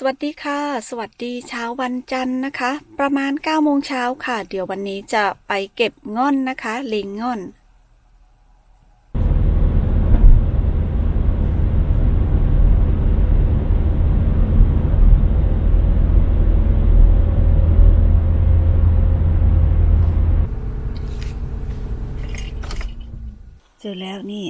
สวัสดีค่ะ สวัสดีเช้าวันจันทร์นะคะ ประมาณ9โมงเช้าค่ะ เดี๋ยววันนี้จะไปเก็บง่อนนะคะลิงง่อน เจอแล้วนี่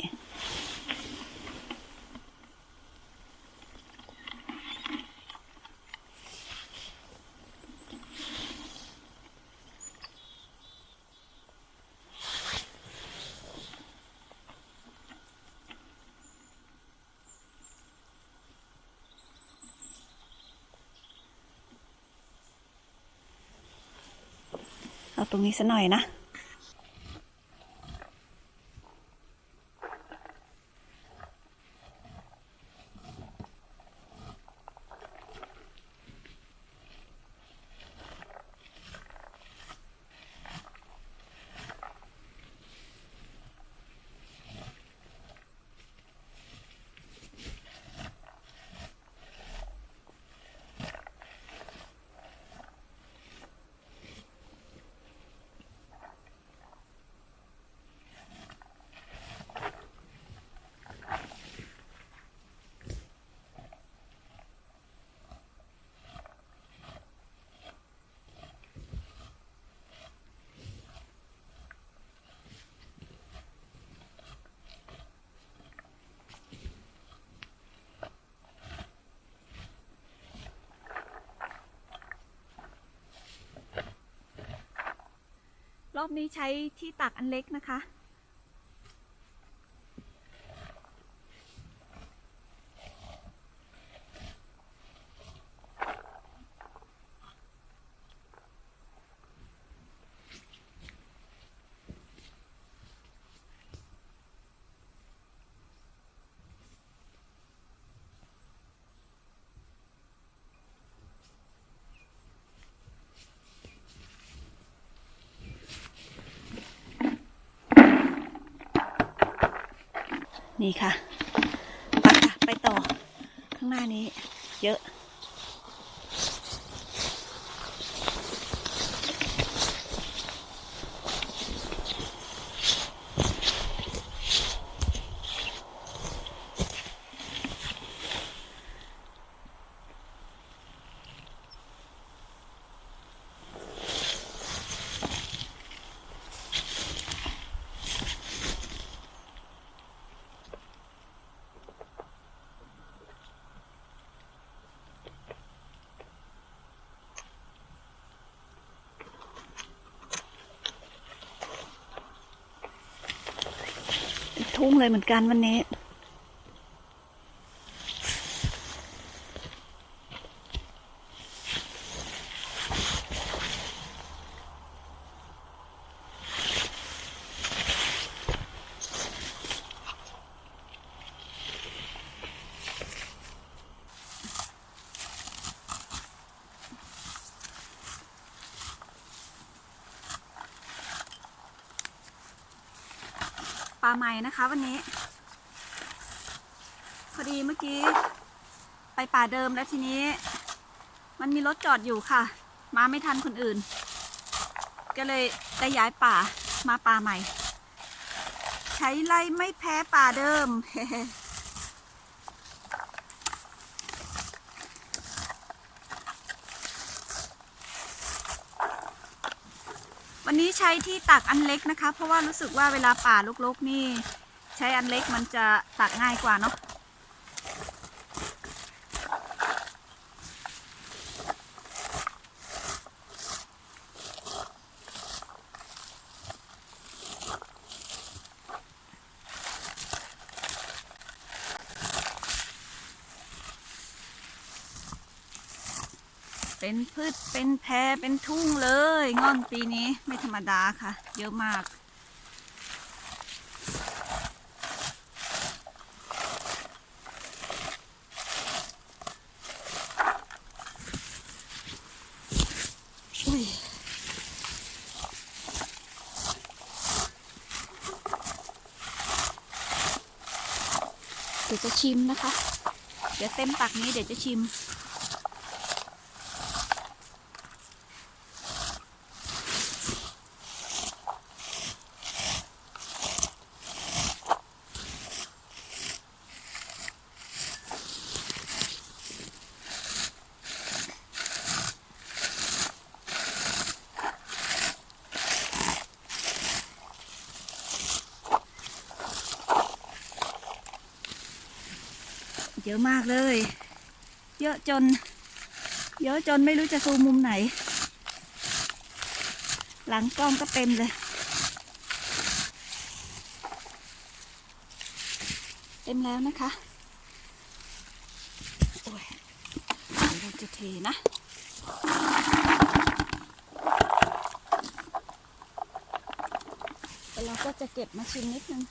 เอาตรงนี้ซะหน่อยนะ รอบนี้ใช้ที่ตักอันเล็กนะคะ นี่ค่ะไปค่ะ ไปต่อข้างหน้านี้เยอะุ้งเลยเหมือนกันวันนี้ ลาใหม่นะคะ วันนี้ พอดีเมื่อกี้ ไปป่าเดิมแล้วทีนี้ มันมีรถจอดอยู่ค่ะ มาไม่ทันคนอื่น ก็เลยได้ย้ายป่ามาป่าใหม่ ใช้ไล่ไม่แพ้ป่าเดิม นี้ใช้ที่ตักอันเล็กนะคะ เพราะว่ารู้สึกว่าเวลาป่าลกๆนี่ ใช้อันเล็กมันจะตักง่ายกว่าเนาะ เป็นพืชเป็นแพรเป็นทุ่งเลยง่อนปีนี้ไม่ธรรมดาค่ะ เยอะมาก อุ้ยเดี๋ยวจะชิมนะคะ เดี๋ยวเต็มตักนี้เดี๋ยวจะชิม เยอะมากเลย เยอะจน เยอะจนไม่รู้จะซูมมุมไหน หลังกล้องก็เต็มเลย เต็มแล้วนะคะโอ้ยเดี๋ยวเราจะเทนะแล้วเราก็จะเก็บมาชิมนิดนึง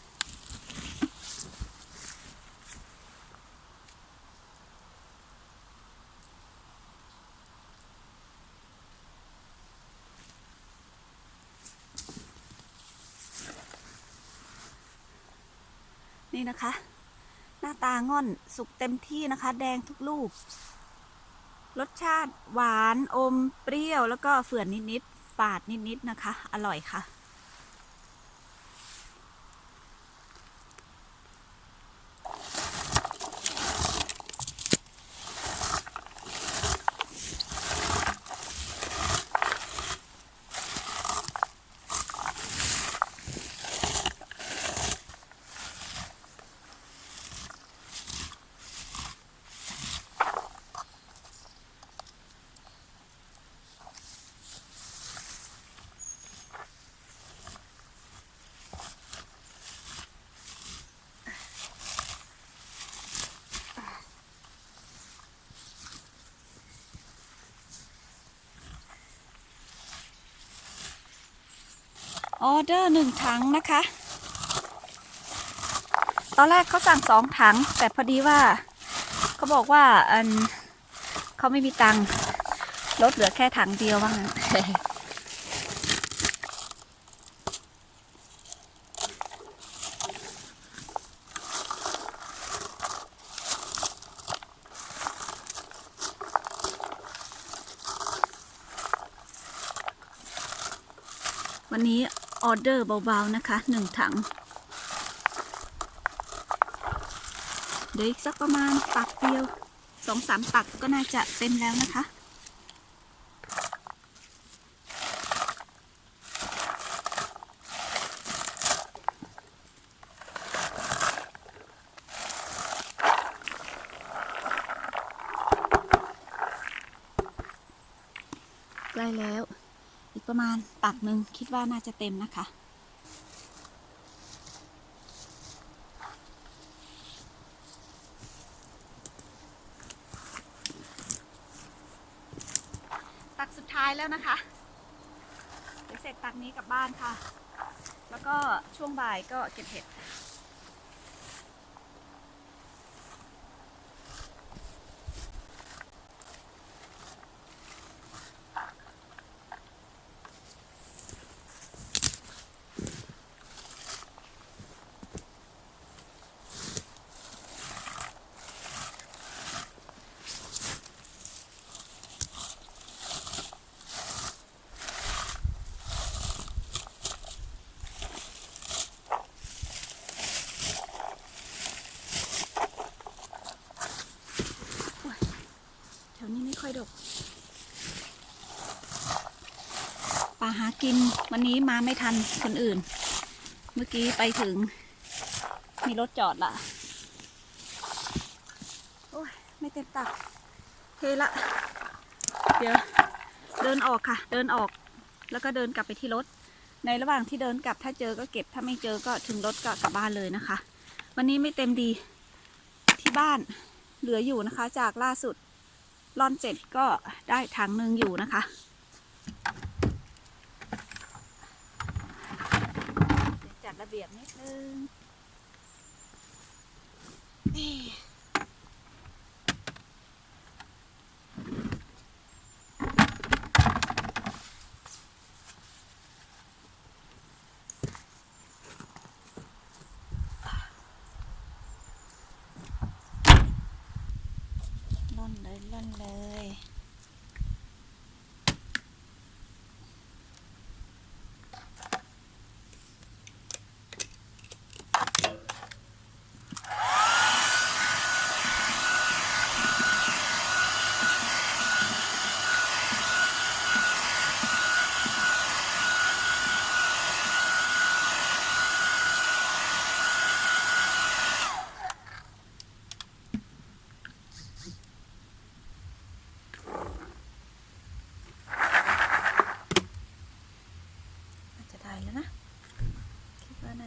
นี่นะคะ หน้าตาง่อนสุกเต็มที่นะคะ แดงทุกลูก รสชาติหวานอมเปรี้ยวแล้วก็เฝื่อนนิดๆฝาดนิดๆนะคะ อร่อยค่ะ ออเดอร์หนึ่งถังนะคะ ตอนแรกเขาสั่งสองถัง แต่พอดีว่าเขาบอกว่าอันเขาไม่มีตังค์ลดเหลือแค่ถังเดียวว่างั้นวันนี้ ออเดอร์เบาๆนะคะหนึ่งถัง เดี๋ยวอีกสักประมาณตักเดียวสองสามตักก็น่าจะเต็มแล้วนะคะใกล้แล้ว ประมาณตักหนึ่งคิดว่าน่าจะเต็มนะคะ ตักสุดท้ายแล้วนะคะเดี๋ยวเสร็จตักนี้กลับบ้านค่ะ แล้วก็ช่วงบ่ายก็เก็บเห็ด แถวนี้ไม่ค่อยดกปลาหากินวันนี้มาไม่ทันคนอื่น เมื่อกี้ไปถึง มีรถจอดละโอ้ยไม่เต็มตักเทละ เดี๋ยวเดินออกค่ะ เดินออก แล้วก็เดินกลับไปที่รถ ในระหว่างที่เดินกลับถ้าเจอก็เก็บถ้าไม่เจอก็ถึงรถก็กลับบ้านเลยนะคะ วันนี้ไม่เต็มดีที่บ้านเหลืออยู่นะคะ จากล่าสุด ร่อนเจ็ดก็ได้ถังหนึ่งอยู่นะคะ จัดระเบียบนิดนึงนี่ร่อนเลยร่อนเลย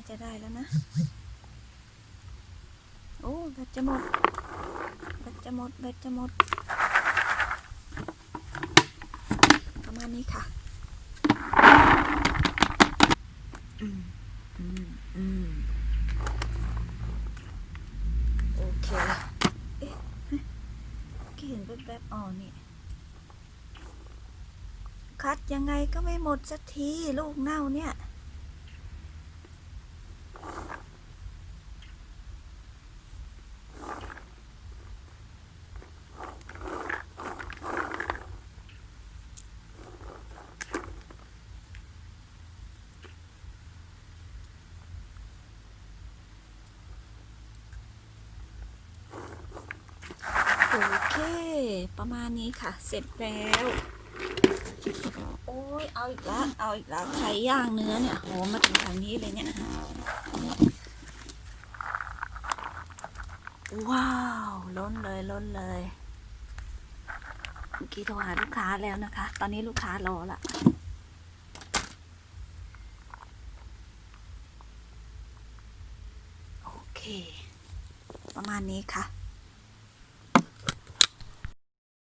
ล ได้แล้วนะ โอ้แบตจะหมดแบตจะหมดแบตจะหมด ประมาณนี้ค่ะโอเค เอ๊ะเฮ้ยเมื่อกี้เห็นแป๊บๆอ๋อนี่คัดยังไงก็ไม่หมดสักทีลูกเน่าเนี่ย เค ประมาณนี้ค่ะ เสร็จแล้ว โอ้ยเอาอีกแล้วเอาอีกแล้วไข่ย่างเนื้อเนี่ยโหมาถึงทางนี้เลยเนี่ย ว้าว ล้นเลยล้นเลยเมื่อกี้โทรหาลูกค้าแล้วนะคะ ตอนนี้ลูกค้ารอละโอเค ประมาณนี้ค่ะ